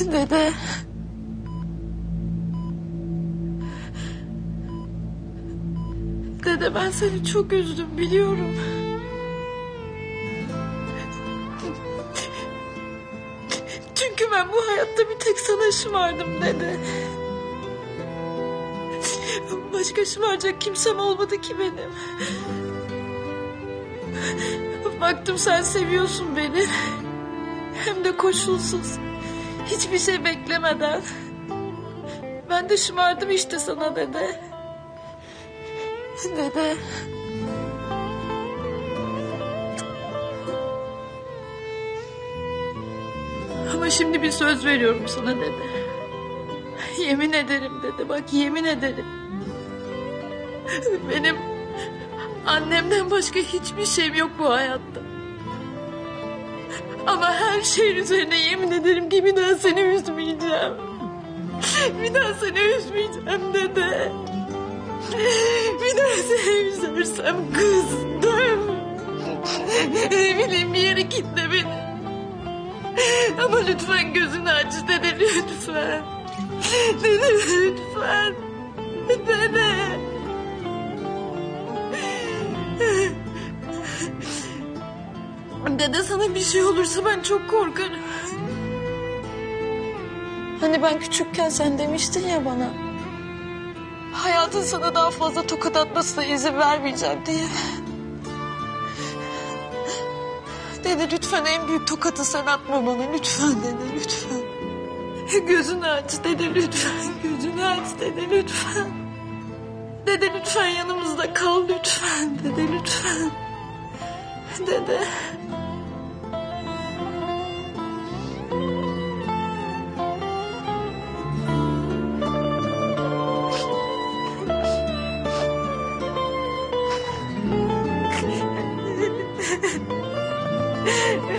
Dede. Dede ben seni çok üzdüm biliyorum. Çünkü ben bu hayatta bir tek sana şımardım dede. Başka şımaracak kimsem olmadı ki benim. Baktım sen seviyorsun beni. Hem de koşulsuz. Hiçbir şey beklemeden. Ben de şımardım işte sana dede. Dede. Ama şimdi bir söz veriyorum sana dede. Yemin ederim dede bak yemin ederim. Benim annemden başka hiçbir şeyim yok bu hayatta. Ama her şeyin üzerine yemin ederim ki bir daha seni üzmeyeceğim. Bir daha seni üzmeyeceğim dede. Bir daha seni üzersem kızdım. Ne bileyim bir yere kitle beni. Ama lütfen gözünü aç dede lütfen. Dede lütfen. Dede. Dede sana bir şey olursa ben çok korkarım. Hani ben küçükken sen demiştin ya bana. Hayatın sana daha fazla tokat atmasına izin vermeyeceğim diye. Dede lütfen en büyük tokatı sen atma bana lütfen dede lütfen. Gözünü aç dede lütfen gözünü aç dede lütfen. Dede lütfen yanımızda kal lütfen dede lütfen. Dede. 嗯。